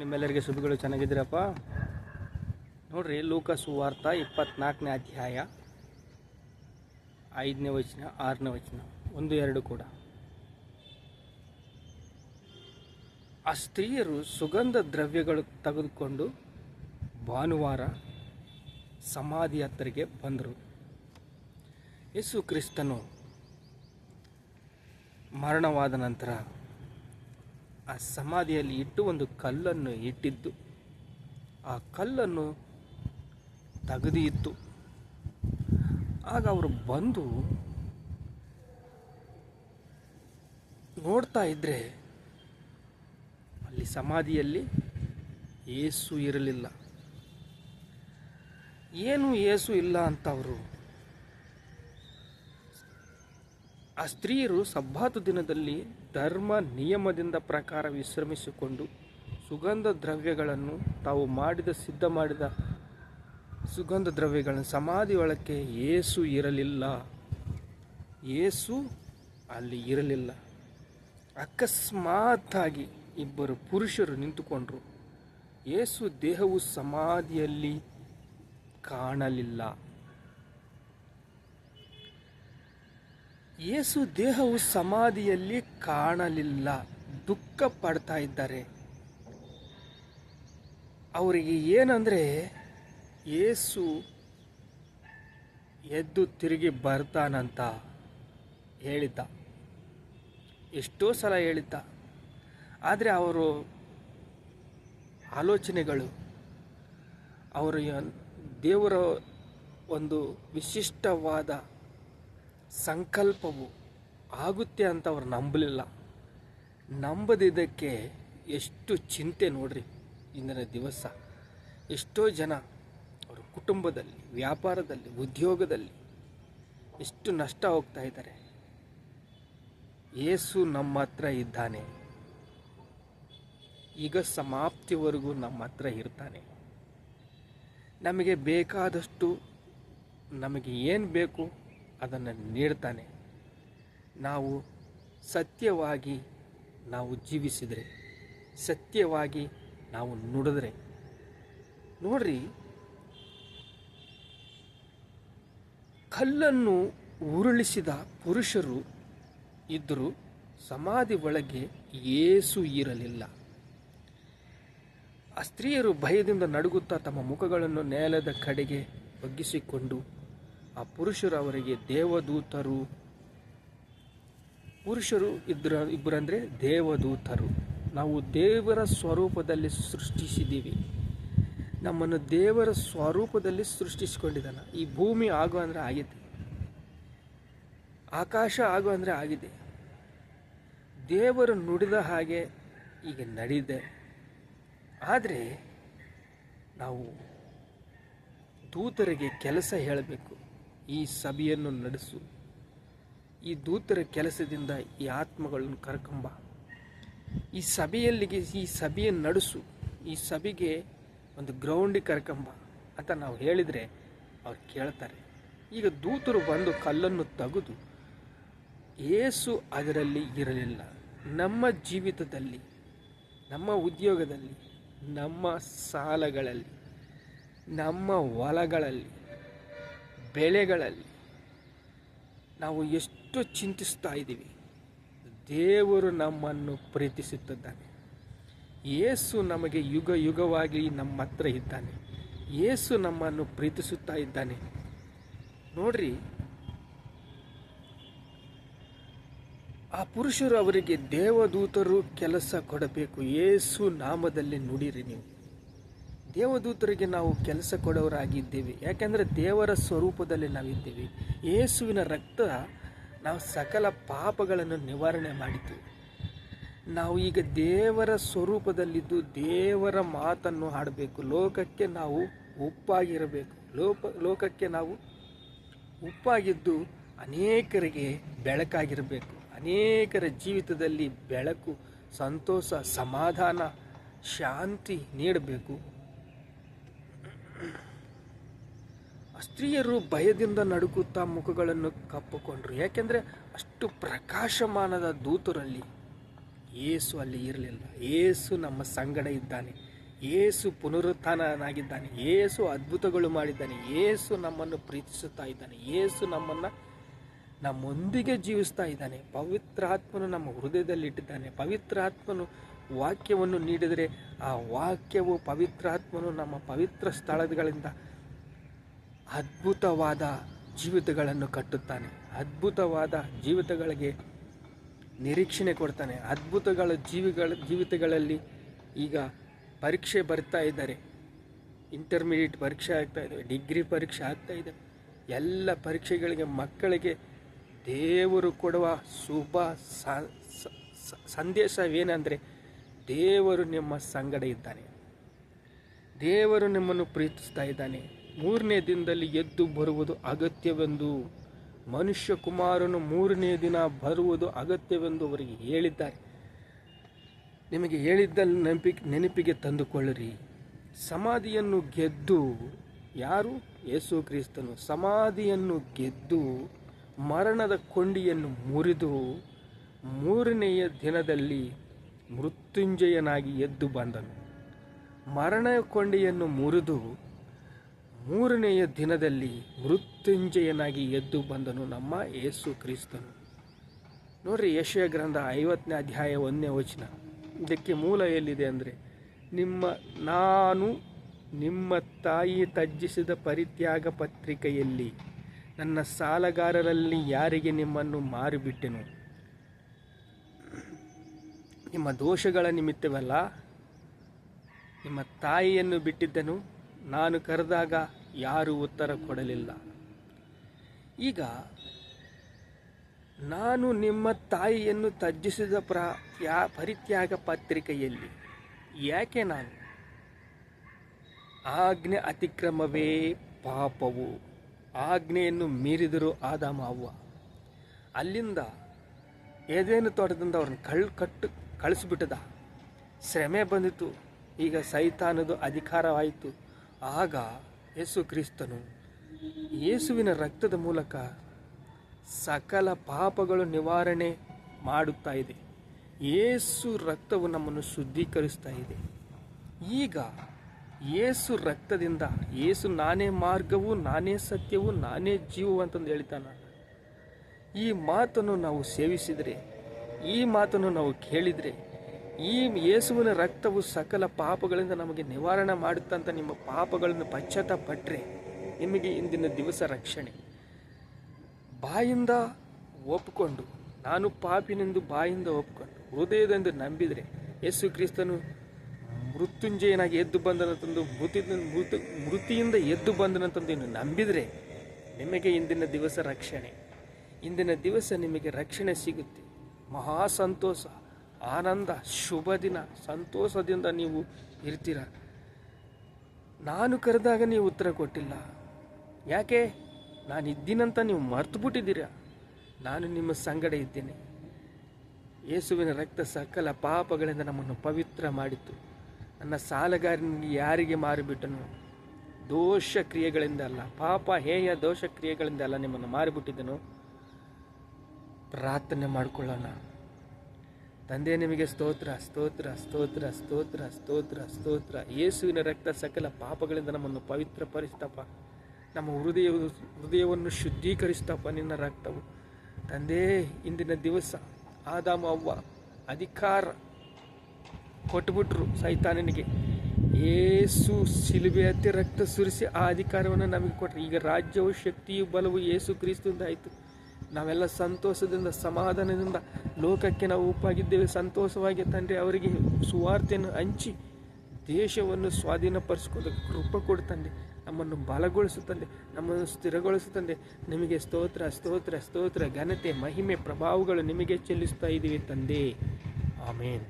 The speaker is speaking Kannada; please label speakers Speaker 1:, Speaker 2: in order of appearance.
Speaker 1: ನಿಮ್ಮೆಲ್ಲರಿಗೆ ಸುದ್ದಿಗಳು ಚೆನ್ನಾಗಿದ್ದೀರಪ್ಪ? ನೋಡ್ರಿ ಲೂಕ ಸುವಾರ್ತ ಇಪ್ಪತ್ನಾಲ್ಕನೇ ಅಧ್ಯಾಯ, ಐದನೇ ವಚನ, ಆರನೇ ವಚನ, ಒಂದು, ಎರಡು ಕೂಡ. ಆ ಸ್ತ್ರೀಯರು ಸುಗಂಧ ದ್ರವ್ಯಗಳು ತೆಗೆದುಕೊಂಡು ಭಾನುವಾರ ಸಮಾಧಿ ಹತ್ತಿರಗೆ ಬಂದರು. ಯೇಸು ಕ್ರಿಸ್ತನು ಮರಣವಾದ ನಂತರ ಆ ಸಮಾಧಿಯಲ್ಲಿ ಇಟ್ಟು ಒಂದು ಕಲ್ಲನ್ನು ಇಟ್ಟಿದ್ದು. ಆ ಕಲ್ಲನ್ನು ತೆಗೆದಿತ್ತು ಆಗ ಅವರು ಬಂದು ನೋಡ್ತಾ ಇದ್ದರೆ ಅಲ್ಲಿ ಸಮಾಧಿಯಲ್ಲಿ ಏಸು ಇರಲಿಲ್ಲ. ಏನು ಏಸು ಇಲ್ಲ ಅಂತ ಅವರು ಆ ಸ್ತ್ರೀಯರು ಸಬ್ಬಾತು ದಿನದಲ್ಲಿ ಧರ್ಮ ನಿಯಮದಿಂದ ಪ್ರಕಾರ ವಿಶ್ರಮಿಸಿಕೊಂಡು ಸುಗಂಧ ದ್ರವ್ಯಗಳನ್ನು ತಾವು ಮಾಡಿದ, ಸಿದ್ಧ ಮಾಡಿದ ಸುಗಂಧ ದ್ರವ್ಯಗಳನ್ನು ಸಮಾಧಿ ಒಳಕ್ಕೆ ಏಸು ಇರಲಿಲ್ಲ. ಏಸು ಅಲ್ಲಿ ಇರಲಿಲ್ಲ. ಅಕಸ್ಮಾತ್ತಾಗಿ ಇಬ್ಬರು ಪುರುಷರು ನಿಂತುಕೊಂಡರು. ಏಸು ದೇಹವು ಸಮಾಧಿಯಲ್ಲಿ ಕಾಣಲಿಲ್ಲ. ಯೇಸು ದೇಹವು ಸಮಾಧಿಯಲ್ಲಿ ಕಾಣಲಿಲ್ಲ, ದುಃಖ ಪಡ್ತಾ ಇದ್ದಾರೆ. ಅವರಿಗೆ ಏನಂದರೆ ಯೇಸು ಎದ್ದು ತಿರುಗಿ ಬರ್ತಾನಂತ ಹೇಳಿದ್ದ. ಎಷ್ಟೋ ಸಲ ಹೇಳಿದ್ದ. ಆದರೆ ಅವರು ಆಲೋಚನೆಗಳು, ಅವರು ದೇವರ ಒಂದು ವಿಶಿಷ್ಟವಾದ ಸಂಕಲ್ಪವು ಆಗುತ್ತೆ ಅಂತ ಅವ್ರು ನಂಬಲಿಲ್ಲ. ನಂಬದಿದ್ದಕ್ಕೆ ಎಷ್ಟು ಚಿಂತೆ ನೋಡ್ರಿ ಇಂದಿನ ದಿವಸ. ಎಷ್ಟೋ ಜನ ಅವರ ಕುಟುಂಬದಲ್ಲಿ, ವ್ಯಾಪಾರದಲ್ಲಿ, ಉದ್ಯೋಗದಲ್ಲಿ ಎಷ್ಟು ನಷ್ಟ ಹೋಗ್ತಾ ಇದ್ದಾರೆ. ಏಸು ನಮ್ಮ ಹತ್ರ ಇದ್ದಾನೆ. ಈಗ ಸಮಾಪ್ತಿವರೆಗೂ ನಮ್ಮ ಹತ್ರ ಇರ್ತಾನೆ. ನಮಗೆ ಬೇಕಾದಷ್ಟು ನಮಗೆ ಏನು ಬೇಕು ಅದನ್ನು ನೀಡ್ತಾನೆ. ನಾವು ಸತ್ಯವಾಗಿ ನಾವು ಜೀವಿಸಿದರೆ, ಸತ್ಯವಾಗಿ ನಾವು ನುಡಿದ್ರೆ. ನೋಡ್ರಿ, ಕಲ್ಲನ್ನು ಉರುಳಿಸಿದ ಪುರುಷರು ಇದ್ದರು ಸಮಾಧಿ ಒಳಗೆ ಏಸು ಇರಲಿಲ್ಲ. ಆ ಸ್ತ್ರೀಯರು ಭಯದಿಂದ ನಡುಗುತ್ತಾ ತಮ್ಮ ಮುಖಗಳನ್ನು ನೇಲದ ಕಡೆಗೆ ಬಗ್ಗಿಸಿಕೊಂಡು ಆ ಪುರುಷರು ಅವರಿಗೆ ದೇವದೂತರು. ಪುರುಷರು ಇದ್ರ ಇಬ್ಬರಂದರೆ ದೇವದೂತರು. ನಾವು ದೇವರ ಸ್ವರೂಪದಲ್ಲಿ ಸೃಷ್ಟಿಸಿದ್ದೀವಿ. ನಮ್ಮನ್ನು ದೇವರ ಸ್ವರೂಪದಲ್ಲಿ ಸೃಷ್ಟಿಸಿಕೊಂಡಿದ್ದಾನೆ. ಈ ಭೂಮಿ ಆಗೋ ಅಂದರೆ ಆಗಿದೆ. ಆಕಾಶ ಆಗು ಅಂದರೆ ಆಗಿದೆ. ದೇವರು ನುಡಿದ ಹಾಗೆ ಈಗ ನಡೆದಿದೆ ಆದರೆ ನಾವು ದೂತರಿಗೆ ಕೆಲಸ ಹೇಳಬೇಕು. ಈ ಸಭೆಯನ್ನು ನಡೆಸು. ಈ ದೂತರ ಕೆಲಸದಿಂದ ಈ ಆತ್ಮಗಳನ್ನು ಕರ್ಕೊಂಬ. ಈ ಸಭೆಯಲ್ಲಿಗೆ ಈ ಸಭೆಯನ್ನು ನಡೆಸು. ಈ ಸಭೆಗೆ ಒಂದು ಗ್ರೌಂಡಿಗೆ ಕರ್ಕೊಂಬ. ಅಂತ ನಾವು ಹೇಳಿದರೆ ಅವ್ರು ಕೇಳ್ತಾರೆ. ಈಗ ದೂತರು ಬಂದು ಕಲ್ಲನ್ನು ತೆಗೆದು. ಏಸು ಅದರಲ್ಲಿ ಇರಲಿಲ್ಲ. ನಮ್ಮ ಜೀವಿತದಲ್ಲಿ, ನಮ್ಮ ಉದ್ಯೋಗದಲ್ಲಿ, ನಮ್ಮ ಸಾಲಗಳಲ್ಲಿ, ನಮ್ಮ ಹೊಲಗಳಲ್ಲಿ ಬೆಳೆಗಳಲ್ಲಿ ನಾವು ಎಷ್ಟು ಚಿಂತಿಸ್ತಾ ಇದ್ದೀವಿ. ದೇವರು ನಮ್ಮನ್ನು ಪ್ರೀತಿಸುತ್ತಿದ್ದಾನೆ. ಏಸು ನಮಗೆ ಯುಗ ಯುಗವಾಗಿ ನಮ್ಮ ಹತ್ರ ಇದ್ದಾನೆ. ಏಸು ನಮ್ಮನ್ನು ಪ್ರೀತಿಸುತ್ತಾ ಇದ್ದಾನೆ. ನೋಡ್ರಿ, ಆ ಪುರುಷರು ಅವರಿಗೆ ದೇವದೂತರು ಕೆಲಸ ಕೊಡಬೇಕು. ಏಸು ನಾಮದಲ್ಲಿ ನುಡಿರಿ ನೀವು. ದೇವದೂತರಿಗೆ ನಾವು ಕೆಲಸ ಕೊಡೋರಾಗಿದ್ದೇವೆ. ಯಾಕೆಂದರೆ ದೇವರ ಸ್ವರೂಪದಲ್ಲಿ ನಾವಿದ್ದೇವೆ. ಯೇಸುವಿನ ರಕ್ತ ನಾವು ಸಕಲ ಪಾಪಗಳನ್ನು ನಿವಾರಣೆ ಮಾಡಿತು. ನಾವು ಈಗ ದೇವರ ಸ್ವರೂಪದಲ್ಲಿದ್ದು ದೇವರ ಮಾತನ್ನು ಹಾಡಬೇಕು. ಲೋಕಕ್ಕೆ ನಾವು ಉಪ್ಪಾಗಿರಬೇಕು ಲೋಪ, ಲೋಕಕ್ಕೆ ನಾವು ಉಪ್ಪಾಗಿದ್ದು ಅನೇಕರಿಗೆ ಬೆಳಕಾಗಿರಬೇಕು. ಅನೇಕರ ಜೀವಿತದಲ್ಲಿ ಬೆಳಕು, ಸಂತೋಷ, ಸಮಾಧಾನ, ಶಾಂತಿ ನೀಡಬೇಕು. ಸ್ತ್ರೀಯರು ಭಯದಿಂದ ನಡುಕುತ್ತಾ ಮುಖಗಳನ್ನು ಕಪ್ಪಿಕೊಂಡ್ರು. ಯಾಕೆಂದರೆ ಅಷ್ಟು ಪ್ರಕಾಶಮಾನದ ದೂತರಲ್ಲಿ ಏಸು ಅಲ್ಲಿ ಇರಲಿಲ್ಲ. ಏಸು ನಮ್ಮ ಸಂಗಡ ಇದ್ದಾನೆ. ಏಸು ಪುನರುತ್ಥಾನನಾಗಿದ್ದಾನೆ. ಏಸು ಅದ್ಭುತಗಳು ಮಾಡಿದ್ದಾನೆ. ಏಸು ನಮ್ಮನ್ನು ಪ್ರೀತಿಸುತ್ತಾ ಇದ್ದಾನೆ. ಏಸು ನಮ್ಮನ್ನು ನಮ್ಮೊಂದಿಗೆ ಜೀವಿಸ್ತಾ ಇದ್ದಾನೆ. ಪವಿತ್ರಾತ್ಮನು ನಮ್ಮ ಹೃದಯದಲ್ಲಿ ಇಟ್ಟಿದ್ದಾನೆ ಪವಿತ್ರಾತ್ಮನು ವಾಕ್ಯವನ್ನು ನೀಡಿದರೆ ಆ ವಾಕ್ಯವು ಪವಿತ್ರಾತ್ಮನು ನಮ್ಮ ಪವಿತ್ರ ಸ್ಥಳಗಳಿಂದ ಅದ್ಭುತವಾದ ಜೀವಿತಗಳನ್ನು ಕಟ್ಟುತ್ತಾನೆ. ಅದ್ಭುತವಾದ ಜೀವಿತಗಳಿಗೆ ನಿರೀಕ್ಷಣೆ ಕೊಡ್ತಾನೆ. ಅದ್ಭುತಗಳ ಜೀವಿಗಳ ಜೀವಿತಗಳಲ್ಲಿ ಈಗ ಪರೀಕ್ಷೆ ಬರ್ತಾ ಇದ್ದಾರೆ. ಇಂಟರ್ಮೀಡಿಯೇಟ್ ಪರೀಕ್ಷೆ ಆಗ್ತಾ ಇದೆ. ಡಿಗ್ರಿ ಪರೀಕ್ಷೆ ಆಗ್ತಾ ಇದೆ. ಎಲ್ಲ ಪರೀಕ್ಷೆಗಳಿಗೆ ಮಕ್ಕಳಿಗೆ ದೇವರು ಕೊಡುವ ಶುಭ ಸಂದೇಶವೇನೆಂದರೆ ದೇವರು ನಿಮ್ಮ ಸಂಗಡ ಇದ್ದಾನೆ. ದೇವರು ನಿಮ್ಮನ್ನು ಪ್ರೀತಿಸ್ತಾ ಇದ್ದಾನೆ. ಮೂರನೇ ದಿನದಲ್ಲಿ ಎದ್ದು ಬರುವುದು ಅಗತ್ಯವೆಂದು ಮನುಷ್ಯ ಕುಮಾರನು ಮೂರನೇ ದಿನ ಬರುವುದು ಅಗತ್ಯವೆಂದು ಅವರಿಗೆ ಹೇಳಿದ್ದಾರೆ. ನಿಮಗೆ ಹೇಳಿದ್ದಲ್ಲಿ ನೆನಪಿಗೆ ನೆನಪಿಗೆ ತಂದುಕೊಳ್ಳಿರಿ. ಸಮಾಧಿಯನ್ನು ಗೆದ್ದು ಯಾರು? ಯೇಸು ಕ್ರಿಸ್ತನು. ಸಮಾಧಿಯನ್ನು ಗೆದ್ದು ಮರಣದ ಕೊಂಡಿಯನ್ನು ಮುರಿದು ಮೂರನೆಯ ದಿನದಲ್ಲಿ ಮೃತ್ಯುಂಜಯನಾಗಿ ಎದ್ದು ಬಂದನು. ಮರಣ ಕೊಂಡಿಯನ್ನು ಮುರಿದು ಮೂರನೆಯ ದಿನದಲ್ಲಿ ಮೃತ್ಯುಂಜಯನಾಗಿ ಎದ್ದು ಬಂದನು ನಮ್ಮ ಯೇಸು ಕ್ರಿಸ್ತನು. ನೋಡ್ರಿ ಯಶಯ ಗ್ರಂಥ ಐವತ್ತನೇ ಅಧ್ಯಾಯ ಒಂದನೇ ವಚನ. ಇದಕ್ಕೆ ಮೂಲ ಎಲ್ಲಿದೆ ಅಂದರೆ, ನಿಮ್ಮ ನಾನು ನಿಮ್ಮ ತಾಯಿ ತಜ್ಜಿಸಿದ ಪರಿತ್ಯಾಗ ಪತ್ರಿಕೆಯಲ್ಲಿ ನನ್ನ ಸಾಲಗಾರರಲ್ಲಿ ಯಾರಿಗೆ ನಿಮ್ಮನ್ನು ಮಾರಿಬಿಟ್ಟೆನು? ನಿಮ್ಮ ದೋಷಗಳ ನಿಮಿತ್ತವಲ್ಲ, ನಿಮ್ಮ ತಾಯಿಯನ್ನು ಬಿಟ್ಟಿದ್ದನು ನಾನು ಕರೆದಾಗ ಯಾರೂ ಉತ್ತರ ಕೊಡಲಿಲ್ಲ. ಈಗ ನಾನು ನಿಮ್ಮ ತಾಯಿಯನ್ನು ತಜ್ಜಿಸಿದ ಪ್ರ, ಯಾ, ಪರಿತ್ಯಾಗ ಪತ್ರಿಕೆಯಲ್ಲಿ ಯಾಕೆ ನಾನು? ಆಜ್ಞೆ ಅತಿಕ್ರಮವೇ ಪಾಪವು. ಆಜ್ಞೆಯನ್ನು ಮೀರಿದರು ಆದಾಮ ಅವ್ವ ಅಲ್ಲಿಂದ ಏದೇನು ತೋಟದಿಂದ ಅವ್ರನ್ನ ಕಳ್ ಕಟ್ಟು ಕಳಿಸ್ಬಿಟ್ಟದ. ಶ್ರಮೆ ಬಂದಿತು ಈಗ ಸೈತಾನದು ಅಧಿಕಾರವಾಯಿತು. ಆಗ ಯೇಸು ಕ್ರಿಸ್ತನು ಯೇಸುವಿನ ರಕ್ತದ ಮೂಲಕ ಸಕಲ ಪಾಪಗಳು ನಿವಾರಣೆ ಮಾಡುತ್ತಾ ಇದೆ. ಯೇಸು ರಕ್ತವು ನಮ್ಮನ್ನು ಶುದ್ಧೀಕರಿಸ್ತಾ ಇದೆ. ಈಗ ಯೇಸು ರಕ್ತದಿಂದ ಯೇಸು ನಾನೇ ಮಾರ್ಗವು, ನಾನೇ ಸತ್ಯವು, ನಾನೇ ಜೀವವು ಅಂತಂದು ಹೇಳ್ತಾನ. ಈ ಮಾತನ್ನು ನಾವು ಸೇವಿಸಿದರೆ ಈ ಮಾತನ್ನು ನಾವು ಕೇಳಿದರೆ ಈ ಯೇಸುವಿನ ರಕ್ತವು ಸಕಲ ಪಾಪಗಳಿಂದ ನಮಗೆ ನಿವಾರಣೆ ಮಾಡುತ್ತಂತ ನಿಮ್ಮ ಪಾಪಗಳನ್ನು ಪಶ್ಚಾತ್ತಾಪಟ್ಟರೆ ನಿಮಗೆ ಇಂದಿನ ದಿವಸ ರಕ್ಷಣೆ. ಬಾಯಿಂದ ಒಪ್ಪಿಕೊಂಡು ನಾನು ಪಾಪಿನೆಂದು ಬಾಯಿಂದ ಒಪ್ಪಿಕೊಂಡು ಹೃದಯದೆಂದು ನಂಬಿದರೆ ಯೇಸು ಕ್ರಿಸ್ತನು ಮೃತ್ಯುಂಜಯನಾಗಿ ಎದ್ದು ಬಂದನಂತಂದು ಮೃತಿ ಮೃತ ಮೃತಿಯಿಂದ ಎದ್ದು ಬಂದನಂತಂದು ಇನ್ನು ನಂಬಿದರೆ ನಿಮಗೆ ಇಂದಿನ ದಿವಸ ರಕ್ಷಣೆ. ಇಂದಿನ ದಿವಸ ನಿಮಗೆ ರಕ್ಷಣೆ ಸಿಗುತ್ತೆ. ಮಹಾ ಸಂತೋಷ ಆನಂದ, ಶುಭ ದಿನ, ಸಂತೋಷದಿಂದ ನೀವು ಇರ್ತೀರ. ನಾನು ಕರೆದಾಗ ನೀವು ಉತ್ತರ ಕೊಟ್ಟಿಲ್ಲ. ಯಾಕೆ? ನಾನು ಇದ್ದೀನಂತ ನೀವು ಮರ್ತು ಬಿಟ್ಟಿದ್ದೀರಾ? ನಾನು ನಿಮ್ಮ ಸಂಗಡ ಇದ್ದೇನೆ. ಯೇಸುವಿನ ರಕ್ತ ಸಕಲ ಪಾಪಗಳಿಂದ ನಮ್ಮನ್ನು ಪವಿತ್ರ ಮಾಡಿತ್ತು ನನ್ನ ಸಾಲಗಾರನಿಗೆ ಯಾರಿಗೆ ಮಾರಿಬಿಟ್ಟನು ದೋಷ ಕ್ರಿಯೆಗಳಿಂದ ಅಲ್ಲ, ಪಾಪ, ಹೇಯ ದೋಷ ಕ್ರಿಯೆಗಳಿಂದ ಅಲ್ಲ ನಿಮ್ಮನ್ನು ಮಾರಿಬಿಟ್ಟಿದ್ದನು ಪ್ರಾರ್ಥನೆ ಮಾಡಿಕೊಳ್ಳೋಣ. ತಂದೆ ನಿಮಗೆ ಸ್ತೋತ್ರ ಸ್ತೋತ್ರ ಸ್ತೋತ್ರ ಸ್ತೋತ್ರ ಸ್ತೋತ್ರ ಸ್ತೋತ್ರ. ಯೇಸುವಿನ ರಕ್ತ ಸಕಲ ಪಾಪಗಳಿಂದ ನಮ್ಮನ್ನು ಪವಿತ್ರ ಪರಿಸ್ತಪ್ಪ ನಮ್ಮ ಹೃದಯ ಹೃದಯವನ್ನು ಶುದ್ಧೀಕರಿಸ್ತಪ್ಪ ನಿನ್ನ ರಕ್ತವು. ತಂದೆ, ಇಂದಿನ ದಿವಸ ಆದಾಮ ಅವ್ವ ಅಧಿಕಾರ ಕೊಟ್ಬಿಟ್ರು ಸೈತಾನನಿಗೆ. ಏಸು ಸಿಲುಬೆ ಹತ್ತಿ ರಕ್ತ ಸುರಿಸಿ ಆ ಅಧಿಕಾರವನ್ನು ನಮಗೆ ಕೊಟ್ಟರು ಈಗ ರಾಜ್ಯವು ಶಕ್ತಿಯು ಬಲವು ಏಸು ಕ್ರಿಸ್ತದಿಂದ ಆಯಿತು ನಾವೆಲ್ಲ ಸಂತೋಷದಿಂದ, ಸಮಾಧಾನದಿಂದ ಲೋಕಕ್ಕೆ ನಾವು ಉಪ್ಪಾಗಿದ್ದೇವೆ ಸಂತೋಷವಾಗಿ ತಂದೆ ಅವರಿಗೆ ಸುವಾರ್ತೆಯನ್ನು ಹಂಚಿ ದೇಶವನ್ನು ಸ್ವಾಧೀನಪಡಿಸ್ಕೊಳ್ಳೋದಕ್ಕೆ ಕೃಪ ಕೊಡ್ತಂದೆ ನಮ್ಮನ್ನು ಬಲಗೊಳಿಸುತ್ತಂದೆ ನಮ್ಮನ್ನು ಸ್ಥಿರಗೊಳಿಸುತ್ತಂದೆ ನಿಮಗೆ ಸ್ತೋತ್ರ ಸ್ತೋತ್ರ ಸ್ತೋತ್ರ. ಘನತೆ, ಮಹಿಮೆ, ಪ್ರಭಾವಗಳು ನಿಮಗೆ ಚೆಲ್ಲಿಸ್ತಾ ಇದ್ದೀವಿ ತಂದೆ. ಆಮೇನ್.